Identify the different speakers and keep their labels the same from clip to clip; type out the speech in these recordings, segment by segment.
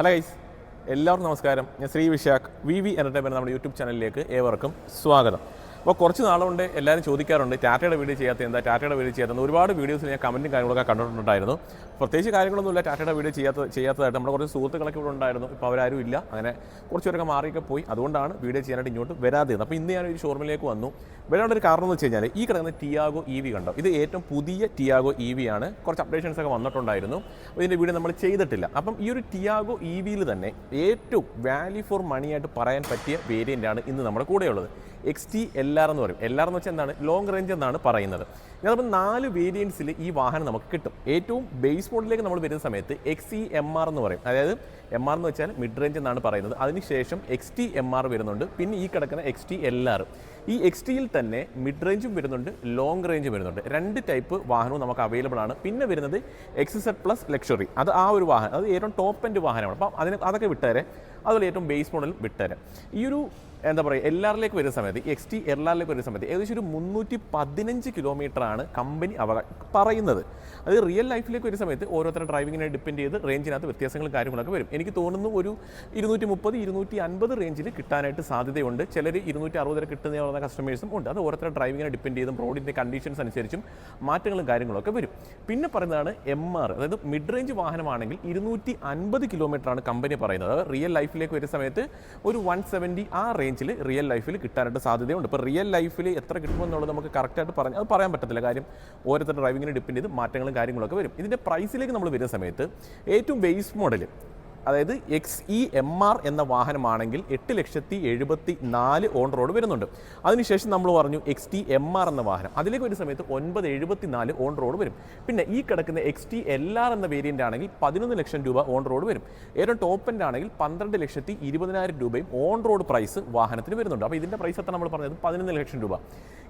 Speaker 1: Hello guys എല്ലാവർക്കും നമസ്കാരം. ഞാൻ Sree Vishakh. V V entertainment നമ്മുടെ യൂട്യൂബ് ചാനലിലേക്ക് ഏവർക്കും സ്വാഗതം. അപ്പോൾ കുറച്ച് നാളുകൊണ്ട് എല്ലാവരും ചോദിക്കാറുണ്ട് ടാറ്റയുടെ വീഡിയോ ചെയ്യാത്ത എന്താ? ടാറ്റയുടെ വീഡിയോ ചെയ്യാത്ത ഒരുപാട് വീഡിയോസിൽ ഞാൻ കമന്റും കാര്യങ്ങളൊക്കെ കണ്ടിട്ടുണ്ടായിരുന്നു. പ്രത്യേകിച്ച് കാര്യങ്ങളൊന്നുമില്ല ടാറ്റയുടെ വീഡിയോ ചെയ്യാത്ത ചെയ്യാത്തതായിട്ട് നമ്മുടെ കുറച്ച് സുഹൃത്തുക്കളൊക്കെ ഇവിടെ ഉണ്ടായിരുന്നു. ഇപ്പോൾ അവരാരും ഇല്ല. അങ്ങനെ കുറച്ച് പേരൊക്കെ മാറിയൊക്കെ പോയി. അതുകൊണ്ടാണ് വീഡിയോ ചെയ്യാനായിട്ട് ഇങ്ങോട്ട് വരാതിരുന്നത്. അപ്പോൾ ഇന്ന് ഞാൻ ഒരു ഷോറൂമിലേക്ക് വന്നു. വരാനുള്ള ഒരു കാരണം എന്ന് വെച്ച് കഴിഞ്ഞാൽ ഈ കിടക്കുന്ന ടിയാഗോ ഇ വി കണ്ടോ? ഇത് ഏറ്റവും പുതിയ ടിയാഗോ ഇ വി ആണ്. കുറച്ച് അപ്ഡേഷൻസ് ഒക്കെ വന്നിട്ടുണ്ടായിരുന്നു. അപ്പോൾ ഇതിന്റെ വീഡിയോ നമ്മൾ ചെയ്തിട്ടില്ല. അപ്പം ഈ ഒരു ടിയാഗോ ഇ വിയിൽ തന്നെ ഏറ്റവും വാല്യൂ ഫോർ മണിയായിട്ട് പറയാൻ പറ്റിയ വേരിയന്റ് ആണ് ഇന്ന് നമ്മുടെ കൂടെയുള്ളത്. എക്സ് ടി എൽ ആർ എന്ന് പറയും. എൽ ആർ എന്ന് വെച്ചാൽ എന്താണ്? ലോങ് റേഞ്ച് എന്നാണ് പറയുന്നത്. ഞാനപ്പോൾ നാല് വേരിയൻസിൽ ഈ വാഹനം നമുക്ക് കിട്ടും. ഏറ്റവും ബേസ് മോഡലിലേക്ക് നമ്മൾ വരുന്ന സമയത്ത് എക്സ് ഇ എം ആർ എന്ന് പറയും. അതായത് എം ആർ എന്ന് വെച്ചാൽ മിഡ് റേഞ്ച് എന്നാണ് പറയുന്നത്. അതിനുശേഷം എക്സ് ടി എം ആർ വരുന്നുണ്ട്. പിന്നെ ഈ കിടക്കുന്ന എക്സ് ടി എൽ ആർ ഈ എക്സ് ടിയിൽ തന്നെ മിഡ് റേഞ്ചും വരുന്നുണ്ട് ലോങ് റേഞ്ചും വരുന്നുണ്ട്. രണ്ട് ടൈപ്പ് വാഹനവും നമുക്ക് അവൈലബിൾ ആണ്. പിന്നെ വരുന്നത് എക്സ് സെഡ് പ്ലസ് ലക്ഷറി അത് ആ ഒരു വാഹനം അത് ഏറ്റവും ടോപ്പ് എൻഡ് വാഹനമാണ്. അപ്പം അതിന് അതൊക്കെ വിട്ടേരെ അതുപോലെ ഏറ്റവും ബേസ് മോഡൽ വിട്ടേരെ ഈ ഒരു എന്താ പറയുക എല്ലാറിലേക്ക് വരുന്ന സമയത്ത് എക്സ് ടി എല്ലാറിലേക്ക് വരുന്ന സമയത്ത് ഏകദേശം ഒരു മുന്നൂറ്റി പതിനഞ്ച് കിലോമീറ്റർ ആണ് കമ്പനി അവ പറയുന്നത്. അത് റിയൽ ലൈഫിലേക്ക് വരുന്ന സമയത്ത് ഓരോരുത്തരുടെ ഡ്രൈവിങ്ങിനെ ഡിപ്പെൻഡ് ചെയ്ത് റേഞ്ചിനകത്ത് വ്യത്യാസങ്ങളും കാര്യങ്ങളൊക്കെ വരും. എനിക്ക് തോന്നുന്നു ഒരു ഇരുന്നൂറ്റി മുപ്പത് ഇരുന്നൂറ്റി അൻപത് റേഞ്ചിൽ കിട്ടാനായിട്ട് സാധ്യതയുണ്ട്. ചിലർ ഇരുന്നൂറ്റി അറുപത് കിട്ടുന്ന പറയുന്ന കസ്റ്റമേഴ്സും ഉണ്ട്. അത് ഓരോരുത്തരുടെ ഡ്രൈവിങ്ങിനെ ഡിപ്പെൻഡ് ചെയ്തും റോഡിന്റെ കണ്ടീഷൻസ് അനുസരിച്ചും മാറ്റങ്ങളും കാര്യങ്ങളൊക്കെ വരും. പിന്നെ പറയുന്നതാണ് എം ആർ അതായത് മിഡ് റേഞ്ച് വാഹനമാണെങ്കിൽ ഇരുന്നൂറ്റി അൻപത് കിലോമീറ്റർ ആണ് കമ്പനി പറയുന്നത്. റിയൽ ലൈഫിലേക്ക് വരുന്ന സമയത്ത് ഒരു വൺ സെവന്റി ആ റേഞ്ചിൽ റിയൽ ലൈഫിൽ കിട്ടാനായിട്ട് സാധ്യതയുണ്ട്. ഇപ്പോൾ റിയൽ ലൈഫിൽ എത്ര കിട്ടുമെന്നുള്ളത് നമുക്ക് കറക്റ്റായിട്ട് പറഞ്ഞ് അത് പറയാൻ പറ്റത്തില്ല. കാര്യം ഓരോരുത്തരുടെ ഡ്രൈവിങ്ങിനെ ഡിപ്പെൻഡ് ചെയ്ത് മാറ്റങ്ങളും കാര്യങ്ങളൊക്കെ വരും. ഇതിന്റെ പ്രൈസിലേക്ക് നമ്മൾ വരുന്ന സമയത്ത് ഏറ്റവും ബേസ് മോഡൽ അതായത് എക്സ് ഇ എം ആർ എന്ന വാഹനമാണെങ്കിൽ എട്ട് ലക്ഷത്തി എഴുപത്തി നാല് ഓൺ റോഡ് വരുന്നുണ്ട്. അതിനുശേഷം നമ്മൾ പറഞ്ഞു എക്സ് ടി എം ആർ എന്ന വാഹനം. അതിലേക്ക് ഒരു സമയത്ത് ഒൻപത് എഴുപത്തി നാല് ഓൺ റോഡ് വരും. പിന്നെ ഈ കിടക്കുന്ന എക്സ് ടി എൽ ആർ എന്ന വേരിയന്റ് ആണെങ്കിൽ പതിനൊന്ന് ലക്ഷം രൂപ ഓൺ റോഡ് വരും. ഏറ്റവും ടോപ്പ് എൻഡ് ആണെങ്കിൽ പന്ത്രണ്ട് ലക്ഷത്തി ഇരുപതിനായിരം രൂപയും ഓൺ റോഡ് പ്രൈസ് വാഹനത്തിന് വരുന്നുണ്ട്. അപ്പോൾ ഇതിന്റെ പ്രൈസ് എത്ര നമ്മൾ പറഞ്ഞത്? പതിനൊന്ന് ലക്ഷം രൂപ.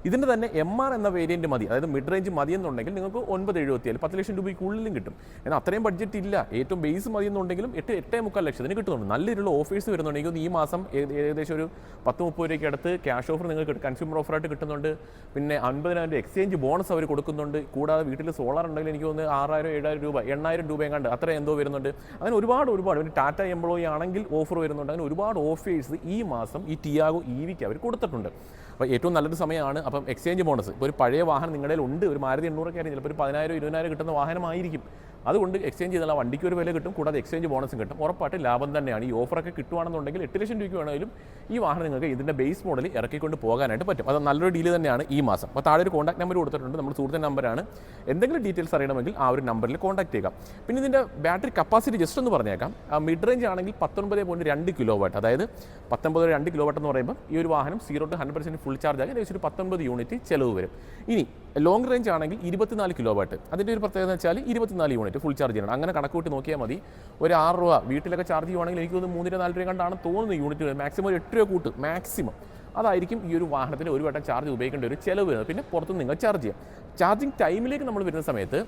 Speaker 1: ഇതിന്റെ തന്നെ എം ആർ എന്ന വേരിയന്റ് മതി. അതായത് മിഡ് റേഞ്ച് മതി എന്നുണ്ടെങ്കിൽ നിങ്ങൾക്ക് ഒൻപത് എഴുപത്തിയാൽ പത്ത് ലക്ഷം രൂപയ്ക്കുള്ളിലും കിട്ടും. എന്നാൽ അത്രയും ബഡ്ജറ്റ് ഇല്ല. ഏറ്റവും ബേസ് മതി എന്നുണ്ടെങ്കിലും എട്ട് എട്ടേ മുക്കാൽ ലക്ഷത്തിന് കിട്ടുന്നുണ്ട്. നല്ല രീതിയിലുള്ള ഓഫേഴ്സ് വരുന്നുണ്ടെങ്കിൽ ഈ മാസം ഏകദേശം ഒരു പത്ത് മുപ്പത് രൂപയ്ക്ക് അടുത്ത് ക്യാഷ് ഓഫർ നിങ്ങൾക്ക് കൺസ്യൂമർ ഓഫറായിട്ട് കിട്ടുന്നുണ്ട്. പിന്നെ അൻപതിനായിരം രൂപ എക്സ്ചേഞ്ച് ബോണസ് അവർ കൊടുക്കുന്നുണ്ട്. കൂടാതെ വീട്ടിൽ സോളാർ ഉണ്ടെങ്കിൽ എനിക്ക് തോന്നുന്നു ആറായിരം ഏഴായിരം രൂപ എണ്ണായിരം രൂപയും കണ്ട് അത്ര എന്തോ വരുന്നുണ്ട്. അങ്ങനെ ഒരുപാട് ഒരുപാട്. ഒരു ടാറ്റ എംപ്ലോയി ആണെങ്കിൽ ഓഫർ വരുന്നുണ്ട്. അങ്ങനെ ഒരുപാട് ഓഫേഴ്സ് ഈ മാസം ഈ ടിയാഗോ ഇ വിക്ക് അവർ കൊടുത്തിട്ടുണ്ട്. അപ്പോൾ ഏറ്റവും നല്ലൊരു സമയമാണ്. അപ്പം എക്സ്ചേഞ്ച് ബോണസ് ഇപ്പോൾ ഒരു പഴയ വാഹനം നിങ്ങളുടെ ഉണ്ട് ഒരു മാരുതി എണ്ണൂറൊക്കെ ആയിരിക്കും. ചിലപ്പോൾ ഒരു പതിനായിരം ഇരുപതിനായിരം കിട്ടുന്ന വാഹനമായിരിക്കും. അതുകൊണ്ട് എക്സ്ചേഞ്ച് ചെയ്താൽ ആ വണ്ടിക്ക് ഒരു വില കിട്ടും കൂടാതെ എക്സ്ചേഞ്ച് ബോണസും കിട്ടും. ഉറപ്പായിട്ട് ലാഭം തന്നെയാണ്. ഈ ഓഫറൊക്കെ കിട്ടുവാണെന്നുണ്ടെങ്കിൽ എട്ട് ലക്ഷം രൂപയ്ക്ക് വേണമെങ്കിലും ഈ വാഹനം നിങ്ങൾക്ക് ഇതിന്റെ ബേസ് മോഡൽ ഇറക്കിക്കൊണ്ട് പോകാനായിട്ട് പറ്റും. അത് നല്ലൊരു ഡീൽ തന്നെയാണ് ഈ മാസം. അപ്പോൾ താഴെ ഒരു കോൺടാക്ട് നമ്പർ കൊടുത്തിട്ടുണ്ട്. നമ്മുടെ സുഹൃത്തിന്റെ നമ്പറാണ് എന്തെങ്കിലും ഡീറ്റെയിൽസ് അറിയണമെങ്കിൽ ആ ഒരു നമ്പറിൽ കോൺടാക്ട് ചെയ്യുക. പിന്നെ ഇതിന്റെ ബാറ്ററി കപ്പാസിറ്റി ജസ്റ്റ് ഒന്ന് പറഞ്ഞേക്കാം. മിഡ് റേഞ്ച് ആണെങ്കിൽ പത്തൊൻപത് പോയിന്റ് രണ്ട് കിലോ വാട്ട് അതായത് പത്തൊമ്പത് രണ്ട് കിലോ വാട്ട് എന്ന് പറയുമ്പോൾ ഈ ഒരു വാഹനം zero to hundred percent full charge ആകും. ഏകദേശം ഒരു പത്തൊൻപത് യൂണിറ്റ് ചിലവ് വരും. ഇനി ലോങ് റേഞ്ച് ആണെങ്കിൽ ഇരുപത്തിനാല് കിലോ വാട്ട് അതിന്റെ ഒരു പ്രത്യേകത വെച്ചാൽ ഇരുപത്തിനാല് യൂണിറ്റ് ഫുൾ ചാർജ് ചെയ്യണം. അങ്ങനെ കണക്കൂട്ടി നോക്കിയാൽ മതി. ഒരു ആറ് രൂപ വീട്ടിലൊക്കെ ചാർജ് ചെയ്യുവാണെങ്കിൽ എനിക്ക് തോന്നുന്നു മൂന്നിര നാല് രൂപ കണ്ടാണ് തോന്നുന്നത് യൂണിറ്റ് മാക്സിമം ഒരു എട്ട് രൂപ കൂട്ട് മാക്സിമം അതായിരിക്കും ഈ ഒരു വാഹനത്തിന് ഒരു വട്ടം ചാർജ് ഉപയോഗിക്കേണ്ട ഒരു ചിലവ് വരുന്നത്. പിന്നെ പുറത്ത് നിങ്ങൾ ചാർജ് ചെയ്യാം. ചാർജിങ് ടൈമിലേക്ക് നമ്മൾ വരുന്ന സമയത്ത്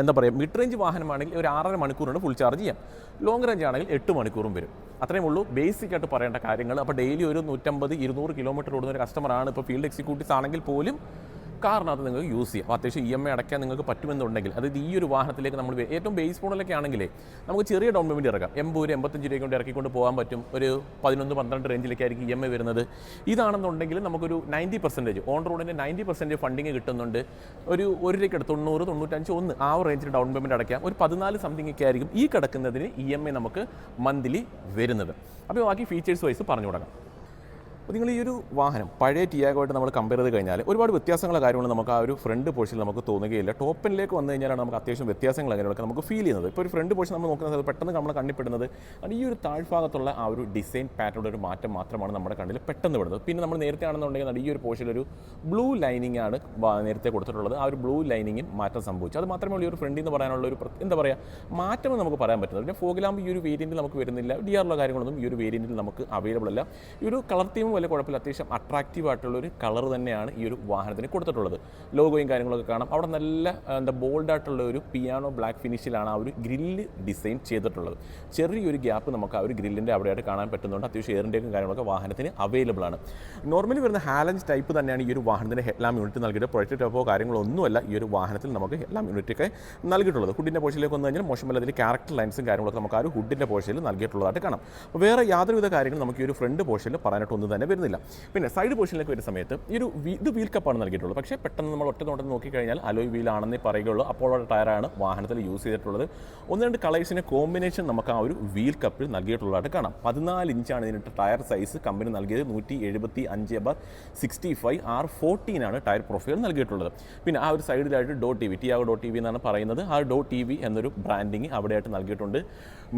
Speaker 1: എന്താ പറയുക മിഡ് റേഞ്ച് വാഹനമാണെങ്കിൽ ഒരു ആറര മണിക്കൂറാണ് ഫുൾ ചാർജ് ചെയ്യാം. ലോങ് റേഞ്ച് ആണെങ്കിൽ എട്ട് മണിക്കൂറും വരും. അത്രയും ഉള്ളൂ. ബേസിക് ആയിട്ട് പറയേണ്ട കാര്യങ്ങൾ. അപ്പോൾ ഡെയിലി ഒരു നൂറ്റമ്പത് ഇരുന്നൂറ് കിലോമീറ്റർ ഓടുന്ന ഒരു കസ്റ്റമറാണ് ഇപ്പോൾ ഫീൽഡ് എക്സിക്യൂട്ടീവ്സ് ആണെങ്കിൽ പോലും കാറിനകത്ത് നിങ്ങൾക്ക് യൂസ് ചെയ്യാം. അപ്പോൾ അത്യാവശ്യം ഇ എം ഐ അടയ്ക്കാൻ നിങ്ങൾക്ക് പറ്റുമെന്നുണ്ടെങ്കിൽ അതായത് ഈ ഒരു വാഹനത്തിലേക്ക് നമ്മൾ ഏറ്റവും ബേസ് മോഡലൊക്കെ ആണെങ്കിലേ നമുക്ക് ചെറിയ ഡൗൺ പേയ്മെന്റ് ഇറക്കാം. എൺപത് രൂപ എൺപത്തഞ്ച് രൂപ കൊണ്ട് ഇറക്കിക്കൊണ്ട് പോകാൻ പറ്റും. ഒരു പതിനൊന്ന് പന്ത്രണ്ട് റേഞ്ചിലേക്കായിരിക്കും ഇ എം ഐ വരുന്നത്. ഇതാണെന്നുണ്ടെങ്കിൽ നമുക്കൊരു നയന്റി പെർസെന്റേജ് ഓൺ റോഡിന്റെ നയന്റി പെർസെന്റേജ് ഫണ്ടിങ് കിട്ടുന്നുണ്ട്. ഒരു ഒരു രൂപയ്ക്ക് തൊണ്ണൂറ് തൊണ്ണൂറ്റഞ്ച് ഒന്ന് ആ റേഞ്ചിൽ ഡൗൺ പേയ്മെന്റ് അടയ്ക്കാം. ഒരു പതിനാല് സംതിങ് ഒക്കെ ആയിരിക്കും ഈ കിടക്കുന്നതിന് ഇ എം ഐ നമുക്ക് മന്ത്ലി വരുന്നത്. അപ്പോൾ ബാക്കി ഫീച്ചേഴ്സ് വൈസ് പറഞ്ഞു തുടങ്ങാം അപ്പോൾ നിങ്ങൾ ഈ ഒരു വാഹനം പഴയ ടിയാഗോയിട്ട് നമ്മൾ കമ്പയർ ചെയ്ത് കഴിഞ്ഞാൽ ഒരുപാട് വ്യത്യാസങ്ങളുടെ കാര്യങ്ങൾ നമുക്ക് ആ ഒരു ഫ്രണ്ട് പോർഷനിൽ നമുക്ക് തോന്നുകയില്ല. ടോപ്പിലേക്ക് വന്നു കഴിഞ്ഞാലാണ് നമുക്ക് അത്യാവശ്യം വ്യത്യാസങ്ങൾ അങ്ങനെയൊക്കെ നമുക്ക് ഫീൽ ചെയ്യുന്നത്. ഇപ്പോൾ ഒരു ഫ്രണ്ട് പോർഷൻ നമ്മൾ നോക്കുന്ന നോക്കുന്നത് പെട്ടെന്ന് നമ്മൾ കണ്ണിപ്പെടുന്നത് അത് ഈ ഒരു താഴ്ഭാഗത്തുള്ള ആ ഒരു ഡിസൈൻ പാറ്റേണിൽ ഒരു മാറ്റം മാത്രമാണ് നമ്മുടെ കണ്ണിൽ പെട്ടെന്ന് വിടുന്നത് പിന്നെ നമ്മൾ നേരത്തെ ആണെന്നുണ്ടെങ്കിൽ ഈ ഒരു പോർഷനിൽ ഒരു ബ്ലൂ ലൈനിങ് ആണ് നേരത്തെ കൊടുത്തിട്ടുള്ളത്. ആ ഒരു ബ്ലൂ ലൈനിങ്ങും മാറ്റം സംഭവിച്ചു. അത് മാത്രമേ ഉള്ളൂ ഒരു ഫ്രണ്ടിൽ നിന്ന് പറയാനുള്ള ഒരു എന്താ പറയുക മാറ്റം നമുക്ക് പറയാൻ പറ്റുന്നത് പിന്നെ ഫോഗിലാകുമ്പോൾ ഈ ഒരു വേരിയന്റിൽ നമുക്ക് വരുന്നില്ല. ഡി കാര്യങ്ങളൊന്നും ഈ ഒരു വേരിയന്റിൽ നമുക്ക് അവൈലബിൾ അല്ല. ഈ ഒരു കളർ തീമും വലിയ കുഴപ്പമില്ല. അത്യാവശ്യം അട്രാക്റ്റീവ് ആയിട്ടുള്ള ഒരു കളർ തന്നെയാണ് ഈ ഒരു വാഹനത്തിന് കൊടുത്തിട്ടുള്ളത്. ലോഗോയും കാര്യങ്ങളൊക്കെ കാണാം. അവിടെ നല്ല എന്താ ബോൾഡ് ആയിട്ടുള്ള ഒരു പിയാനോ ബ്ലാക്ക് ഫിനിഷിലാണ് ആ ഒരു ഗ്രില്ല് ഡിസൈൻ ചെയ്തിട്ടുള്ളത്. ചെറിയൊരു ഗ്യാപ്പ് നമുക്ക് ആ ഒരു ഗ്രില്ലിന്റെ അവിടെയായിട്ട് കാണാൻ പറ്റുന്നുണ്ട്. അത്യാവശ്യം എയറിന്റെയും കാര്യങ്ങളൊക്കെ വാഹനത്തിന് അവൈലബിൾ ആണ്. നോർമലി വരുന്ന ഹാലഞ്ച് ടൈപ്പ് തന്നെയാണ് ഈ ഒരു വാഹനത്തിന്റെ ഹെഡ്ലാം യൂണിറ്റ് നൽകിയിട്ട് പ്രൊജക്റ്റ് ടോപ്പോ കാര്യങ്ങളോ ഒന്നുമല്ല ഈ ഒരു വാഹനത്തിൽ നമുക്ക് ഹെഡ്ലാം യൂണിറ്റൊക്കെ നൽകിയിട്ടുള്ളത്. ഹുഡിന്റെ പോഷയിലേക്ക് വന്നു കഴിഞ്ഞാൽ മോശമല്ല അതിൽ ക്യാരക്ടർ ലൈൻസും കാര്യങ്ങളൊക്കെ നമുക്ക് ആ ഒരു ഹുഡിന്റെ പോഷയിൽ നൽകിയിട്ടുള്ളതായിട്ട് കാണാം. വേറെ യാതൊരുവിധ കാര്യങ്ങളും നമുക്ക് ഈ ഒരു ഫ്രണ്ട് പോഷയിൽ പറയാനായിട്ട് ഒന്നും തന്നെ വരുന്നില്ല. പിന്നെ സൈഡ് പൊസിഷനിലേക്ക് വരുന്ന സമയത്ത് ഈ ഒരു ഇത് വീൽ കപ്പാണ് നൽകിയിട്ടുള്ളത്. പക്ഷേ പെട്ടെന്ന് നമ്മൾ ഒറ്റ നോട്ടം നോക്കിക്കഴിഞ്ഞാൽ അലോയ് വീൽ ആണെന്നേ പറയുകയുള്ളൂ. അപ്പോഴുള്ള ടയറാണ് വാഹനത്തിൽ യൂസ് ചെയ്തിട്ടുള്ളത്. ഒന്ന് രണ്ട് കളേഴ്സിന്റെ കോമ്പിനേഷൻ നമുക്ക് ആ ഒരു വീൽ കപ്പിൽ നൽകിയിട്ടുള്ളതായിട്ട് കാണാം. പതിനാല് ഇഞ്ചാണ് ഇതിന്റെ ടയർ സൈസ് കമ്പനി നൽകിയത് നൂറ്റി എഴുപത്തി അഞ്ച് ബാർ സിക്സ്റ്റി ഫൈവ് ആർ ഫോർട്ടീനാണ് ടയർ പ്രൊഫൈൽ നൽകിയിട്ടുള്ളത്. പിന്നെ ആ ഒരു സൈഡിലായിട്ട് dot T V Tiago dot T V എന്നാണ് പറയുന്നത്. ആ ഡോ ടി വി എന്നൊരു ബ്രാൻഡിങ് അവിടെയായിട്ട് നൽകിയിട്ടുണ്ട്.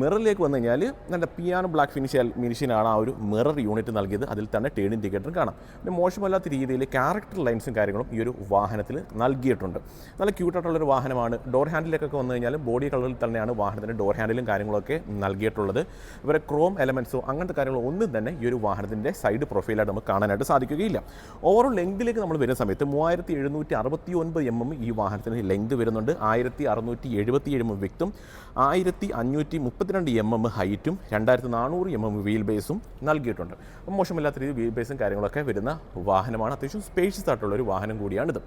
Speaker 1: മിററിലേക്ക് വന്നു കഴിഞ്ഞാൽ നല്ല പിയാനോ ബ്ലാക്ക് ഫിനിഷ് മിനിഷിനാണ് ആ ഒരു മിറർ യൂണിറ്റ് നൽകിയത്. അതിൽ തന്നെ ടേൺ ഇൻഡിക്കേറ്ററും കാണാം. പിന്നെ മോശമല്ലാത്ത രീതിയിൽ ക്യാരക്ടർ ലൈൻസും കാര്യങ്ങളും ഈ ഒരു വാഹനത്തിൽ നൽകിയിട്ടുണ്ട്. നല്ല ക്യൂട്ടായിട്ടുള്ളൊരു വാഹനമാണ്. ഡോർ ഹാൻഡിലേക്കൊക്കെ വന്നു കഴിഞ്ഞാൽ ബോഡി കളറിൽ തന്നെയാണ് വാഹനത്തിന്റെ ഡോർ ഹാൻഡിലും കാര്യങ്ങളൊക്കെ നൽകിയിട്ടുള്ളത്. ഇവരെ ക്രോം എലമെൻസോ അങ്ങനത്തെ കാര്യങ്ങളോ ഒന്നും തന്നെ ഈ ഒരു വാഹനത്തിന്റെ സൈഡ് പ്രൊഫൈലായിട്ട് നമുക്ക് കാണാനായിട്ട് സാധിക്കുകയില്ല. ഓവറോൾ ലെങ്തിലേക്ക് നമ്മൾ വരുന്ന സമയത്ത് മൂവായിരത്തി എഴുന്നൂറ്റി അറുപത്തി ഒൻപത് എം എം ഈ വാഹനത്തിന് ലെങ്ത് വരുന്നുണ്ട്. ആയിരത്തി അറുന്നൂറ്റി എഴുപത്തി ഏഴ് എം വിക്തും ആയിരത്തി അഞ്ഞൂറ്റി മുപ്പത്തിരണ്ട് എം എം ഹൈറ്റും രണ്ടായിരത്തി നാനൂറ് എം എം വീൽ ബേസും നൽകിയിട്ടുണ്ട്. അപ്പം മോശമില്ലാത്ത രീതിയിൽ വീൽ ബേസും കാര്യങ്ങളൊക്കെ വരുന്ന വാഹനമാണ്. അത്യാവശ്യം സ്പേഷ്യസ് ആയിട്ടുള്ള ഒരു വാഹനം കൂടിയാണിത്.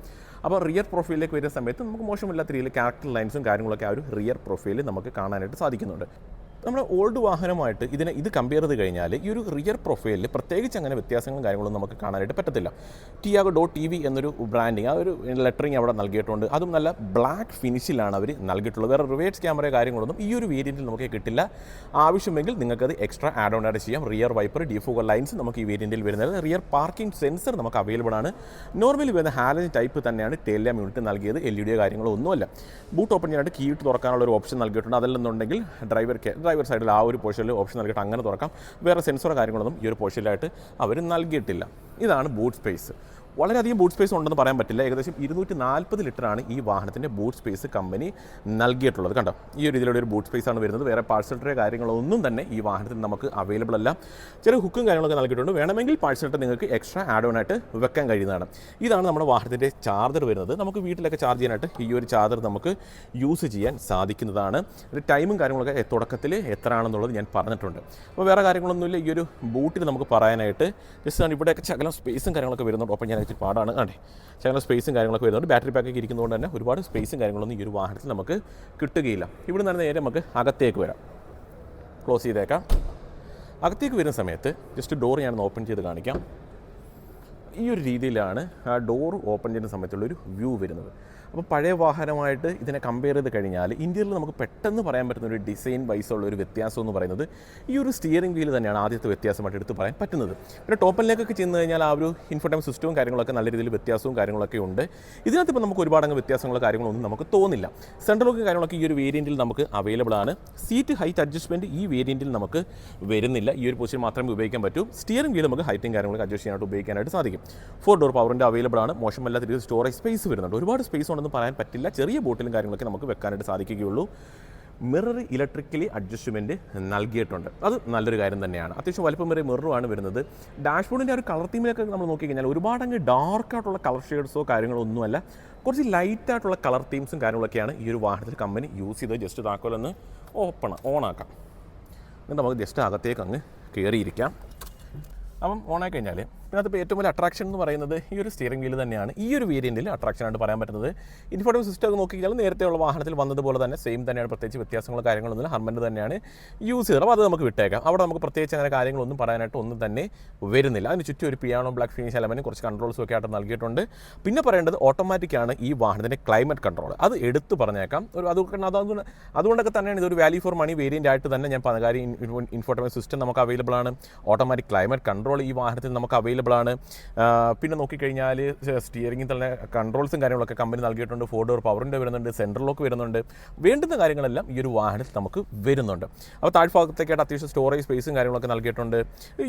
Speaker 1: അപ്പോൾ റിയർ പ്രൊഫൈലിലേക്ക് വരുന്ന സമയത്ത് നമുക്ക് മോശമില്ലാത്ത രീതിയിൽ ക്യാരക്ടർ ലൈൻസും കാര്യങ്ങളൊക്കെ ആ ഒരു റിയർ പ്രൊഫൈലിൽ നമുക്ക് കാണാനായിട്ട് സാധിക്കുന്നുണ്ട്. നമ്മുടെ ഓൾഡ് വാഹനമായിട്ട് ഇതിനെ ഇത് കമ്പയർ ചെയ്ത് കഴിഞ്ഞാൽ ഈ ഒരു റിയർ പ്രൊഫൈലിൽ പ്രത്യേകിച്ച് അങ്ങനെ വ്യത്യാസങ്ങളും കാര്യങ്ങളൊന്നും നമുക്ക് കാണാനായിട്ട് പറ്റത്തില്ല. ടിയാഗോ ഡോട്ട് ടി വി എന്നൊരു ബ്രാൻഡിങ് ആ ഒരു ലെറ്ററിങ് അവിടെ നൽകിയിട്ടുണ്ട്. അതും നല്ല ബ്ലാക്ക് ഫിനിഷിലാണ് അവർ നൽകിയിട്ടുള്ളത്. വേറെ റിവേഴ്സ് ക്യാമറയോ കാര്യങ്ങളൊന്നും ഈ ഒരു വേരിയന്റിൽ നമുക്ക് കിട്ടില്ല. ആവശ്യമെങ്കിൽ നിങ്ങൾക്കത് എക്സ്ട്രാ ആഡ് ഓൺ ആയിട്ട് ചെയ്യാം. റിയർ വൈപ്പർ ഡിഫോഗർ ലൈൻസ് നമുക്ക് ഈ വേരിയന്റിൽ വരുന്നത്. റിയർ പാർക്കിംഗ് സെൻസർ നമുക്ക് അവൈലബിൾ ആണ്. നോർമലി വരുന്ന ഹാലൻ ടൈപ്പ് തന്നെയാണ് ടെല്ലാം യൂണിറ്റ് നൽകിയത്. എൽ ഇ ഡിയോ കാര്യങ്ങളൊന്നുമല്ല ബൂട്ട് ഓപ്പൺ ചെയ്യാനായിട്ട് കീ ഇട്ട് തുറക്കാനുള്ള ഒരു ഓപ്ഷൻ നൽകിയിട്ടുണ്ട്. അതല്ലെന്നുണ്ടെങ്കിൽ ഡ്രൈവർ ഡ്രൈവർ സൈഡിൽ ആ ഒരു പോർഷനിൽ ഓപ്ഷൻ നൽകിയിട്ട് അങ്ങനെ തുറക്കാം. വേറെ സെൻസറോ കാര്യങ്ങളൊന്നും ഈ ഒരു പോർഷനിലായിട്ട് അവർ നൽകിയിട്ടില്ല. ഇതാണ് ബൂട്ട് സ്പേസ് വളരെയധികം ബൂട്ട് സ്പേസ് ഉണ്ടെന്ന് പറയാൻ പറ്റില്ല. ഏകദേശം ഇരുന്നൂറ്റി നാൽപ്പത് ലിറ്ററാണ് ഈ വാഹനത്തിന്റെ ബൂട്ട് സ്പേസ് കമ്പനി നൽകിയിട്ടുള്ളത്. കണ്ടോ? ഈ ഒരു രീതിയിലുള്ള ഒരു ബൂട്ട് സ്പേസ് ആണ് വരുന്നത്. വേറെ പാഴ്സൽ ട്രേ കാര്യങ്ങളൊന്നും തന്നെ ഈ വാഹനത്തിൽ നമുക്ക് അവൈലബിൾ അല്ല. ചില ഹുക്കും കാര്യങ്ങളൊക്കെ നൽകിയിട്ടുണ്ട്. വേണമെങ്കിൽ പാഴ്സൽ ട്രേ നിങ്ങൾക്ക് എക്സ്ട്രാ ആഡ് ഓൺ ആയിട്ട് വെക്കാൻ കഴിയുന്നതാണ്. ഇതാണ് നമ്മുടെ വാഹനത്തിന്റെ ചാർജർ വരുന്നത്. നമുക്ക് വീട്ടിലൊക്കെ ചാർജ് ചെയ്യാനായിട്ട് ഈ ഒരു ചാർജർ നമുക്ക് യൂസ് ചെയ്യാൻ സാധിക്കുന്നതാണ്. ടൈമും കാര്യങ്ങളൊക്കെ തുടക്കത്തിൽ എത്ര ആണെന്നുള്ളത് ഞാൻ പറഞ്ഞിട്ടുണ്ട്. അപ്പോൾ വേറെ കാര്യങ്ങളൊന്നുമില്ല. ഈ ഒരു ബൂട്ടിൽ നമുക്ക് പറയാനായിട്ട് ജസ്റ്റ് ഇവിടെയൊക്കെ ശകലം സ്പേസും കാര്യങ്ങളൊക്കെ വരുന്നുണ്ട്. അപ്പോൾ ഞാൻ ഇച്ചിരി പാടാണ്. ആണേ. ചങ്ങനെ സ്പേസും കാര്യങ്ങളൊക്കെ വരുന്നുണ്ട്. ബാറ്ററി പാക്കൊക്കെ ഇരിക്കുന്നതുകൊണ്ട് തന്നെ ഒരുപാട് സ്പേസും കാര്യങ്ങളൊന്നും ഈ ഒരു വാഹനത്തിൽ നമുക്ക് കിട്ടുകയില്ല. ഇവിടെ നിന്ന് നേരെ നമുക്ക് അകത്തേക്ക് വരാം. ക്ലോസ് ചെയ്തേക്കാം. അകത്തേക്ക് വരുന്ന സമയത്ത് ജസ്റ്റ് ഡോർ ഞാൻ ഓപ്പൺ ചെയ്ത് കാണിക്കാം. ഈ ഒരു രീതിയിലാണ് ആ ഡോർ ഓപ്പൺ ചെയ്യുന്ന സമയത്തുള്ള ഒരു വ്യൂ വരുന്നത്. അപ്പോൾ പഴയ വാഹനമായിട്ട് ഇതിനെ കമ്പയർ ചെയ്ത് കഴിഞ്ഞാൽ ഇന്ത്യയിൽ നമുക്ക് പെട്ടെന്ന് പറയാൻ പറ്റുന്ന ഒരു ഡിസൈൻ വൈസ് ഉള്ള ഒരു വ്യത്യാസം എന്ന് പറയുന്നത് ഈ ഒരു സ്റ്റിയറിംഗ് വീൽ തന്നെയാണ് ആദ്യത്തെ വ്യത്യാസമായിട്ട് എടുത്ത് പറയാൻ പറ്റുന്നത്. പിന്നെ ടോപ്പനിലേക്കൊക്കെ ചെന്ന് കഴിഞ്ഞാൽ ആ ഒരു ഇൻഫോടൈം സിസ്റ്റവും കാര്യങ്ങളൊക്കെ നല്ല രീതിയിൽ വ്യത്യാസവും കാര്യങ്ങളൊക്കെ ഉണ്ട്. ഇതിനകത്ത് ഇപ്പോൾ നമുക്ക് ഒരുപാട് അങ്ങ് വ്യത്യാസങ്ങളോ കാര്യങ്ങളൊന്നും നമുക്ക് തോന്നില്ല. സെൻട്രൽ ലോക്ക് കാര്യങ്ങളൊക്കെ ഈ ഒരു വേരിയന്റിൽ നമുക്ക് അവൈലബിൾ ആണ്. സീറ്റ് ഹൈറ്റ് അഡ്ജസ്റ്റ്മെന്റ് ഈ വേരിയന്റിൽ നമുക്ക് വരുന്നില്ല. ഈ ഒരു പൊസിഷൻ മാത്രമേ ഉപയോഗിക്കാൻ പറ്റൂ. സ്റ്റിയറിംഗ് വീൽ നമുക്ക് ഹൈറ്റും കാര്യങ്ങളൊക്കെ അഡ്ജസ്റ്റ് ചെയ്യാനായിട്ട് ഉപയോഗിക്കാനായിട്ട് സാധിക്കും. ഫോർ ഡോർ പവറിന്റെ അവൈലബിൾ ആണ്. മോശമല്ലാത്ത രീതിയിൽ സ്റ്റോറേജ് സ്പേസ് വരുന്നുണ്ട്. ഒരുപാട് സ്പേസ് ഉണ്ടെന്ന് പറയാൻ പറ്റില്ല. ചെറിയ ബോട്ടിലും കാര്യങ്ങളൊക്കെ നമുക്ക് വെക്കാനായിട്ട് സാധിക്കുകയുള്ളൂ. മിറർ ഇലക്ട്രിക്കലി അഡ്ജസ്റ്റ്മെന്റ് നൽകിയിട്ടുണ്ട്. അത് നല്ലൊരു കാര്യം തന്നെയാണ്. അത്യാവശ്യം വലിപ്പം വരെ മിററുമാണ് വരുന്നത്. ഡാഷ്ബോർഡിന്റെ ഒരു കളർ തീമിലൊക്കെ നമ്മൾ നോക്കിക്കഴിഞ്ഞാൽ ഒരുപാട് അങ്ങ് ഡാർക്ക് ആയിട്ടുള്ള കളർ ഷെയ്ഡ്സോ കാര്യങ്ങളോ ഒന്നുമല്ല. കുറച്ച് ലൈറ്റ് ആയിട്ടുള്ള കളർ തീംസും കാര്യങ്ങളൊക്കെയാണ് ഈ ഒരു വാഹനത്തിൽ കമ്പനി യൂസ് ചെയ്ത് ജസ്റ്റ് താക്കോലൊന്ന് ഓപ്പൺ ഓണാക്കാം എന്നിട്ട് നമുക്ക് ജസ്റ്റ് അകത്തേക്ക് അങ്ങ് കയറിയിരിക്കാം അപ്പം ഓണായി കഴിഞ്ഞാൽ ഇതിനകത്ത് ഏറ്റവും വലിയ അട്രാക്ഷൻ എന്ന് പറയുന്നത് ഈ ഒരു സ്റ്റിയറിംഗ് വീൽ തന്നെയാണ്. ഈ ഒരു വേരിയന്റിൽ അട്രാക്ഷൻ ആയിട്ട് പറയാൻ പറ്റുന്നത്. ഇൻഫോർട്ടീവ് സിസ്റ്റം ഒക്കെ നോക്കിക്കഴിഞ്ഞാൽ നേരത്തെയുള്ള വാഹനത്തിൽ വന്നതുപോലെ തന്നെ സെയിം തന്നെയാണ്. പ്രത്യേകിച്ച് വ്യത്യാസങ്ങളോ കാര്യങ്ങളൊന്നുമില്ല ഹർമന്റെ തന്നെയാണ് യൂസ് ചെയ്തത്. അപ്പോൾ അത് നമുക്ക് വിട്ടേക്കാം. അവിടെ നമുക്ക് പ്രത്യേകിച്ച് അങ്ങനെ കാര്യങ്ങളൊന്നും പറയാനായിട്ട് ഒന്നും തന്നെ വരുന്നില്ല. അതിന് ചുറ്റും ഒരു പിയാണോ ബ്ലാക്ക് ഫിനിഷ് എലമെന്റ് കുറച്ച് കൺട്രോൾസും ഒക്കെ ആയിട്ട് നൽകിയിട്ടുണ്ട്. പിന്നെ പറയേണ്ടത് ഓട്ടോമാറ്റിക് ആണ് ഈ വാഹനത്തിന്റെ ക്ലൈമറ്റ് കൺട്രോൾ അത് എടുത്ത് പറഞ്ഞേക്കാം. ഒരു അതുകൊണ്ട് അതുകൊണ്ട് അതുകൊണ്ടൊക്കെ തന്നെയാണ് ഇതൊരു വാല്യൂ ഫോർ മണി വേരിയന്റ് ആയിട്ട് തന്നെ ഞാൻ പറഞ്ഞ കാര്യം ഇൻഫോർട്ടൈൻമെന്റ് സിസ്റ്റം നമുക്ക് അവൈലബിൾ ആണ്. ഓട്ടോമാറ്റിക് ക്ലൈമറ്റ് കൺട്രോൾ ഈ വാഹനത്തിൽ നമുക്ക് അവൈലബിൾ ആണ്. പിന്നെ നോക്കിക്കഴിഞ്ഞാൽ സ്റ്റിയറിംഗിൽ തന്നെ കൺട്രോൾസും കാര്യങ്ങളൊക്കെ കമ്പനി നൽകിയിട്ടുണ്ട്. ഫോർ ഡോർ പവറിന്റെ വരുന്നുണ്ട് സെൻട്രൽ ലോക്ക് വരുന്നുണ്ട്. വേണ്ടുന്ന കാര്യങ്ങളെല്ലാം ഈ ഒരു വാഹനത്തിൽ നമുക്ക് വരുന്നുണ്ട്. അപ്പോൾ താഴ്ഭാഗത്തേക്കായിട്ട് അത്യാവശ്യം സ്റ്റോറേജ് സ്പേസും കാര്യങ്ങളൊക്കെ നൽകിയിട്ടുണ്ട്.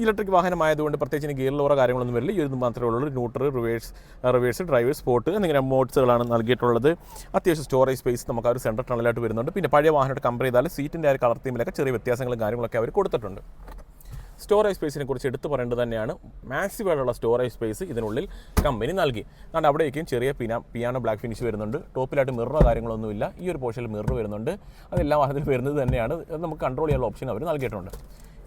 Speaker 1: ഇലക്ട്രിക് വാഹനമായതുകൊണ്ട് പ്രത്യേകിച്ച് ഗിയർ ലോറ കാര്യങ്ങളൊന്നും വരില്ല. ഈ ഒരു മാത്രമേ ഉള്ളൂ. Neutral reverse reverse drivers spot എന്നിങ്ങനെ മോഡ്സുകളാണ് നൽകിയിട്ടുള്ളത്. അത്യാവശ്യം സ്റ്റോറേജ് സ്പേസ് നമുക്ക് ആ ഒരു സെൻട്രൽ ടണലായിട്ട് വരുന്നുണ്ട്. പിന്നെ പഴയ വാഹനമായിട്ട് കമ്പയർ ചെയ്താൽ സീറ്റിന്റെ ആ ഒരു കളർ തീമിലൊക്കെ ചെറിയ വ്യത്യാസങ്ങളും കാര്യങ്ങളൊക്കെ അവർ കൊടുത്തിട്ടുണ്ട്. സ്റ്റോറേജ് സ്പേസിനെ കുറിച്ച് എടുത്തു പറയേണ്ടത് തന്നെയാണ്. മാക്സിമായിട്ടുള്ള സ്റ്റോറേജ് സ്പേസ് ഇതിനുള്ളിൽ കമ്പനി നൽകി. അതുകൊണ്ട് അവിടേക്കും ചെറിയ പിന പിയാനോ ബ്ലാക്ക് ഫിനിഷ് വരുന്നുണ്ട്. ടോപ്പിലായിട്ട് മിററോ കാര്യങ്ങളൊന്നുമില്ല. ഈ ഒരു പോർഷനിൽ മിറർ വരുന്നുണ്ട്. അതെല്ലാം വാഹനത്തിൽ വരുന്നത് തന്നെയാണ്. നമുക്ക് കൺട്രോൾ ചെയ്യാനുള്ള ഓപ്ഷൻ അവർ നൽകിയിട്ടുണ്ട്.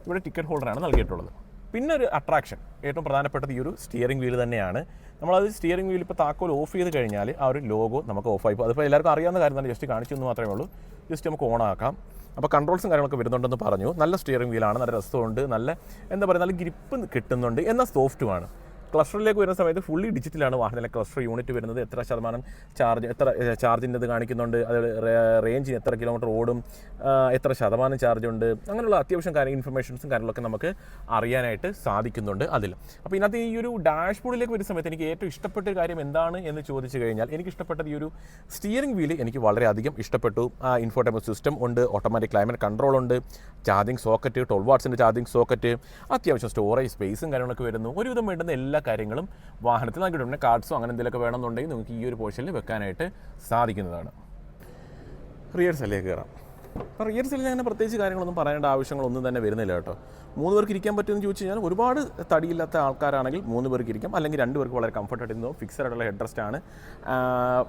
Speaker 1: ഇവിടെ ടിക്കറ്റ് ഹോൾഡറാണ് നൽകിയിട്ടുള്ളത്. പിന്നെ ഒരു അട്രാക്ഷൻ ഏറ്റവും പ്രധാനപ്പെട്ടത് ഈ ഒരു സ്റ്റിയറിംഗ് വീൽ തന്നെയാണ്. നമ്മളത് സ്റ്റിയറിംഗ് വീൽ ഇപ്പോൾ താക്കോൽ ഓഫ് ചെയ്ത് കഴിഞ്ഞാൽ ആ ഒരു ലോഗോ നമുക്ക് ഓഫ് ആയി പോകും. അതിപ്പോൾ എല്ലാവർക്കും അറിയാവുന്ന കാര്യം തന്നെ ജസ്റ്റ് കാണിച്ചു എന്ന് മാത്രമേ ഉള്ളൂ. ജസ്റ്റ് നമുക്ക് ഓൺ ആക്കാം. അപ്പോൾ കൺട്രോൾസും കാര്യങ്ങളൊക്കെ വരുന്നുണ്ടെന്ന് പറഞ്ഞു. നല്ല സ്റ്റിയറിംഗ് വീലാണ് നല്ല രസമുണ്ട് നല്ല എന്താ പറയുക നല്ല ഗ്രിപ്പ് കിട്ടുന്നുണ്ട് എന്നാൽ സോഫ്റ്റുമാണ് ക്ലസ്റ്ററിലേക്ക് വരുന്ന സമയത്ത് ഫുള്ളി ഡിജിറ്റലാണ് വാഹനത്തിലെ ക്ലസ്റ്റർ യൂണിറ്റ് വരുന്നത്. എത്ര ശതമാനം ചാർജ് എത്ര ചാർജിന്റെ ഇത് കാണിക്കുന്നുണ്ട് അത് റേഞ്ചിന് എത്ര കിലോമീറ്റർ ഓടും എത്ര ശതമാനം ചാർജ് ഉണ്ട് അങ്ങനെയുള്ള അത്യാവശ്യം കാര്യം ഇൻഫർമേഷൻസും കാര്യങ്ങളൊക്കെ നമുക്ക് അറിയാനായിട്ട് സാധിക്കുന്നുണ്ട് അതിൽ. അപ്പോൾ ഇതിനകത്ത് ഈ ഒരു ഡാഷ്ബോർഡിലേക്ക് വരുന്ന സമയത്ത് എനിക്ക് ഏറ്റവും ഇഷ്ടപ്പെട്ട കാര്യം എന്താണ് എന്ന് ചോദിച്ചു കഴിഞ്ഞാൽ എനിക്ക് ഇഷ്ടപ്പെട്ടത് ഈ ഒരു സ്റ്റിയറിംഗ് വീൽ എനിക്ക് വളരെയധികം ഇഷ്ടപ്പെട്ടു. ആ സിസ്റ്റം ഉണ്ട് ഓട്ടോമാറ്റിക് ക്ലൈമറ്റ് കൺട്രോൾ ഉണ്ട് ചാർജിങ് സോക്കറ്റ് ട്വൽവ് വാട്ട്സിന്റെ ചാർജിങ് സോക്കറ്റ് അത്യാവശ്യം സ്റ്റോറേജ് സ്പേസും കാര്യങ്ങളൊക്കെ വരുന്നു. ഒരുവിധം വേണ്ടുന്ന എല്ലാ കാര്യങ്ങളും വാഹനത്തിൽ നൽകിയിട്ടുണ്ട്. പിന്നെ കാർഡ്സോ അങ്ങനെ എന്തെങ്കിലുമൊക്കെ വേണമെന്നുണ്ടെങ്കിൽ നിങ്ങൾക്ക് ഈ ഒരു പോർഷനിൽ വെക്കാനായിട്ട് സാധിക്കുന്നതാണ്. റിയർ സെല്ലിലേക്ക് കയറാം. അപ്പോൾ റിയർ സീറ്റിൽ അങ്ങനെ പ്രത്യേകിച്ച് കാര്യങ്ങളൊന്നും പറയേണ്ട ആവശ്യങ്ങളൊന്നും തന്നെ വരുന്നില്ല കേട്ടോ. മൂന്ന് പേർക്ക് ഇരിക്കാൻ പറ്റുമെന്ന് ചോദിച്ചു കഴിഞ്ഞാൽ ഒരുപാട് തടിയില്ലാത്ത ആൾക്കാരാണെങ്കിൽ മൂന്ന് പേർക്ക് ഇരിക്കാം. അല്ലെങ്കിൽ രണ്ട് പേർക്ക് വളരെ കംഫർട്ടായിട്ട് ഇരുന്നു ഫിക്സഡ് ആയിട്ടുള്ള ഹെഡ് റെസ്റ്റ് ആണ്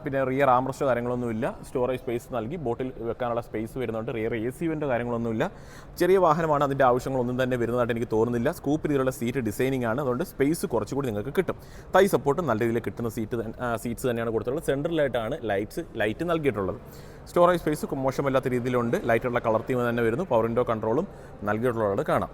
Speaker 1: പിന്നെ റിയർ ആംറസ്റ്റോ കാര്യങ്ങളൊന്നുമില്ല സ്റ്റോറേജ് സ്പേസ് നൽകി ബോട്ടിൽ വെക്കാനുള്ള സ്പേസ് വരുന്നുണ്ട്. റിയർ എ സി വിന്റെ കാര്യങ്ങളൊന്നുമില്ല ചെറിയ വാഹനമാണ് അതിന്റെ ആവശ്യങ്ങളൊന്നും തന്നെ വരുന്നതായിട്ട് എനിക്ക് തോന്നുന്നില്ല. സ്കൂപ്പ് രീതിയിലുള്ള സീറ്റ് ഡിസൈനിങ് ആണ്. അതുകൊണ്ട് സ്പേസ് കുറച്ചുകൂടി നിങ്ങൾക്ക് കിട്ടും. തൈ സപ്പോർട്ട് നല്ല രീതിയിൽ കിട്ടുന്ന സീറ്റ് സീറ്റ്സ് തന്നെയാണ് കൊടുത്തിട്ടുള്ളത്. സെൻട്രലായിട്ടാണ് ലൈറ്റ്സ് ലൈറ്റ് നൽകിയിട്ടുള്ളത്. സ്റ്റോറേജ് സ്പേസ് മോശമല്ലാത്ത രീതിയിലുണ്ട്. ലൈറ്റുള്ള കളർ തീം തന്നെ വരുന്നു. പവർ വിൻഡോ കൺട്രോളും നൽകിയിട്ടുള്ളത് കാണാം.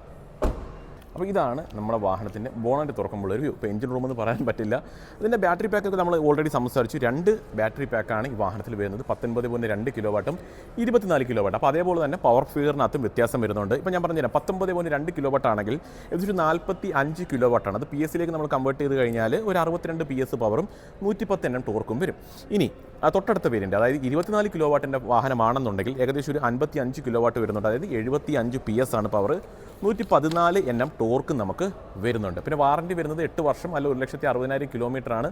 Speaker 1: അപ്പോൾ ഇതാണ് നമ്മുടെ വാഹനത്തിന്റെ ബോണറ്റ് തുറക്കുമ്പോൾ ഒരു വ്യൂ ഇപ്പോൾ എഞ്ചിൻ റൂം എന്ന് പറയാൻ പറ്റില്ല. ഇതിന്റെ ബാറ്ററി പാക്കൊക്കെ നമ്മൾ ഓൾറെഡി സംസാരിച്ചു. രണ്ട് ബാറ്ററി പാക്കാണ് ഈ വാഹനത്തിൽ വരുന്നത്. പത്തൊൻപത് പോയിന്റ് രണ്ട് കിലോ വാട്ടും ഇരുപത്തിനാല് കിലോ വാട്ട് അപ്പോൾ അതേപോലെ തന്നെ പവർ ഫീഡറിനകത്തും വ്യത്യാസം വരുന്നുണ്ട്. ഇപ്പോൾ ഞാൻ പറഞ്ഞുതരാം. പത്തൊമ്പത് പോയിന്റ് രണ്ട് കിലോ വാട്ട് ആണെങ്കിൽ ഇതൊരു നാൽപ്പത്തി അഞ്ച് കിലോ വാട്ടാണ് അത് പി എസിലേക്ക് നമ്മൾ കൺവേർട്ട് ചെയ്ത് കഴിഞ്ഞാൽ ഒരു അറുപത്തിരണ്ട് പി എസ് പവറും നൂറ്റിപ്പത്ത് എണ്ണം ടോർക്കും വരും. ഇനി തൊട്ടടുത്ത പേരിന്റെ അതായത് ഇരുപത്തിനാല് കിലോ വാട്ടിന്റെ വാഹനമാണെന്നുണ്ടെങ്കിൽ ഏകദേശം ഒരു അൻപത്തി അഞ്ച് കിലോ വാട്ട് വരുന്നുണ്ട്. അതായത് എഴുപത്തി അഞ്ച് പി എസ് ആണ് പവർ നൂറ്റി പതിനാല് എൻ എം ടോർക്ക് നമുക്ക് വരുന്നുണ്ട്. പിന്നെ വാറണ്ടി വരുന്നത് എട്ട് വർഷം അല്ല ഒരു ലക്ഷത്തി അറുപതിനായിരം കിലോമീറ്റർ ആണ്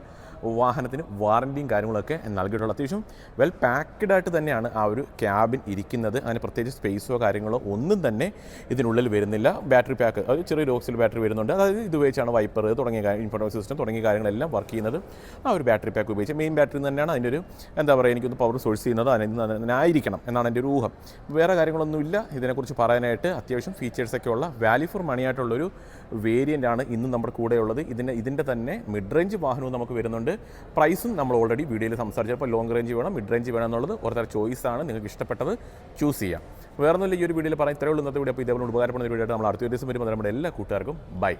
Speaker 1: വാഹനത്തിന് വാറണ്ടിയും കാര്യങ്ങളൊക്കെ നൽകിയിട്ടുള്ളത്. അത്യാവശ്യം വെൽ പാക്ക്ഡ് ആയിട്ട് തന്നെയാണ് ആ ഒരു ക്യാബിൻ ഇരിക്കുന്നത്. അതിന് പ്രത്യേകിച്ച് സ്പേസോ കാര്യങ്ങളോ ഒന്നും തന്നെ ഇതിനുള്ളിൽ വരുന്നില്ല. ബാറ്ററി പാക്ക് അത് ചെറിയൊരു ഓക്സിൽ ബാറ്ററി വരുന്നുണ്ട്. അതായത് ഇത് ഉപയോഗിച്ചാണ് വൈപ്പർ തുടങ്ങിയ ഇൻഫോർമേഷൻ സിസ്റ്റം തുടങ്ങിയ കാര്യങ്ങളെല്ലാം വർക്ക് ചെയ്യുന്നത്. ആ ഒരു ബാറ്ററി പാക്ക് ഉപയോഗിച്ച് മെയിൻ ബാറ്ററി തന്നെയാണ് അതിന്റെ ഒരു എന്താ പറയുക എനിക്കൊന്ന് പവർ സോഴ്സ് ചെയ്യുന്നത്. ആയിരിക്കണം എന്നാണ് എന്റെ ഒരു ഊഹം. വേറെ കാര്യങ്ങളൊന്നുമില്ല. ഇതിനെക്കുറിച്ച് പറയാനായിട്ട് അത്യാവശ്യം ഫീച്ചേഴ്സൊക്കെ ഉള്ള വാല്യൂ ഫോർ മണി ആയിട്ടുള്ളൊരു വേരിയന്റ് ആണ് ഇന്നും നമ്മുടെ കൂടെയുള്ളത്. ഇതിന്റെ ഇതിന്റെ തന്നെ മിഡ് റേഞ്ച് വാഹനവും നമുക്ക് വരുന്നുണ്ട്. പ്രൈസും നമ്മൾ ഓൾറെഡി വീഡിയോയിൽ സംസാരിച്ചപ്പോൾ ലോങ് റേഞ്ച് വേണം മിഡ് റേഞ്ച് വേണം എന്നുള്ളത് ഓരോരുത്തർ ആണ് നിങ്ങൾക്ക് ഇഷ്ടപ്പെട്ടത് ചൂസ് ചെയ്യാം. വേറെ ഒന്നുമില്ല ഈ ഒരു വീഡിയോയിൽ പറയാൻ ഇത്രയേ ഉള്ളൂ. ഇന്നത്തെ വീഡിയോ അപ്പോൾ ഇതേപോലെ ഉപകാരപ്പെടുന്ന ഒരു വീഡിയോ നമ്മൾ അടുത്ത ദിവസം വരുമ്പോൾ നമ്മുടെ എല്ലാ കൂട്ടുകാർക്കും ബൈ